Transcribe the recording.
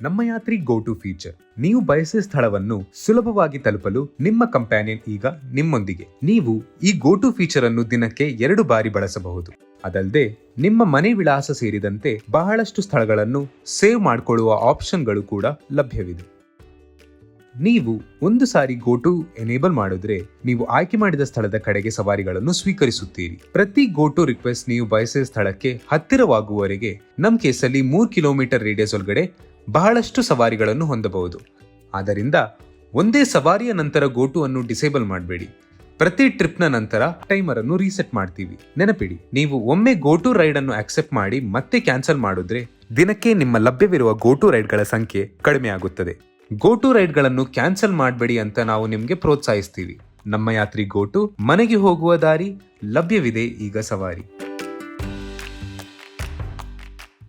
ನಮ್ಮ ಯಾತ್ರಿ go to feature. ನೀವು ಬಯಸಿದ ಸ್ಥಳವನ್ನು ಸುಲಭವಾಗಿ ತಲುಪಲು ನಿಮ್ಮ ಕಂಪ್ಯಾನಿಯನ್ ಈಗ ನಿಮ್ಮೊಂದಿಗೆ. ನೀವು ಈ ಗೋ ಟು ಫೀಚರ್ ಅನ್ನು ದಿನಕ್ಕೆ ಎರಡು ಬಾರಿ ಬಳಸಬಹುದು. ಅದಲ್ಲದೆ ನಿಮ್ಮ ಮನೆ ವಿಳಾಸ ಸೇರಿದಂತೆ ಬಹಳಷ್ಟು ಸ್ಥಳಗಳನ್ನು ಸೇವ್ ಮಾಡಿಕೊಳ್ಳುವ ಆಪ್ಷನ್ಗಳು ಕೂಡ ಲಭ್ಯವಿದೆ. ನೀವು ಒಂದು ಸಾರಿ ಗೋ ಟು ಎನೇಬಲ್ ಮಾಡಿದ್ರೆ, ನೀವು ಆಯ್ಕೆ ಮಾಡಿದ ಸ್ಥಳದ ಕಡೆಗೆ ಸವಾರಿಗಳನ್ನು ಸ್ವೀಕರಿಸುತ್ತೀರಿ. ಪ್ರತಿ ಗೋ ಟು ರಿಕ್ವೆಸ್ಟ್ ನೀವು ಬಯಸಿದ ಸ್ಥಳಕ್ಕೆ ಹತ್ತಿರವಾಗುವವರೆಗೆ ನಮ್ಮ ಕೇಸಲ್ಲಿ ಮೂರು ಕಿಲೋಮೀಟರ್ ರೇಡಿಯಸ್ ಒಳಗಡೆ ಬಹಳಷ್ಟು ಸವಾರಿಗಳನ್ನು ಹೊಂದಬಹುದು. ಆದ್ದರಿಂದ ಒಂದೇ ಸವಾರಿಯ ನಂತರ ಗೋಟು ಅನ್ನು ಡಿಸೇಬಲ್ ಮಾಡಬೇಡಿ. ಪ್ರತಿ ಟ್ರಿಪ್ನ ನಂತರ ಟೈಮರ್ ಅನ್ನು ರೀಸೆಟ್ ಮಾಡ್ತೀವಿ. ನೆನಪಿಡಿ, ನೀವು ಒಮ್ಮೆ ಗೋಟು ರೈಡ್ ಅನ್ನು ಆಕ್ಸೆಪ್ಟ್ ಮಾಡಿ ಮತ್ತೆ ಕ್ಯಾನ್ಸಲ್ ಮಾಡಿದ್ರೆ ದಿನಕ್ಕೆ ನಿಮ್ಮ ಲಭ್ಯವಿರುವ ಗೋಟು ರೈಡ್ಗಳ ಸಂಖ್ಯೆ ಕಡಿಮೆ ಆಗುತ್ತದೆ. ಗೋಟು ರೈಡ್ಗಳನ್ನು ಕ್ಯಾನ್ಸಲ್ ಮಾಡಬೇಡಿ ಅಂತ ನಾವು ನಿಮಗೆ ಪ್ರೋತ್ಸಾಹಿಸ್ತೀವಿ. ನಮ್ಮ ಯಾತ್ರಿ ಗೋಟು ಮನೆಗೆ ಹೋಗುವ ದಾರಿ ಲಭ್ಯವಿದೆ ಈಗ ಸವಾರಿ.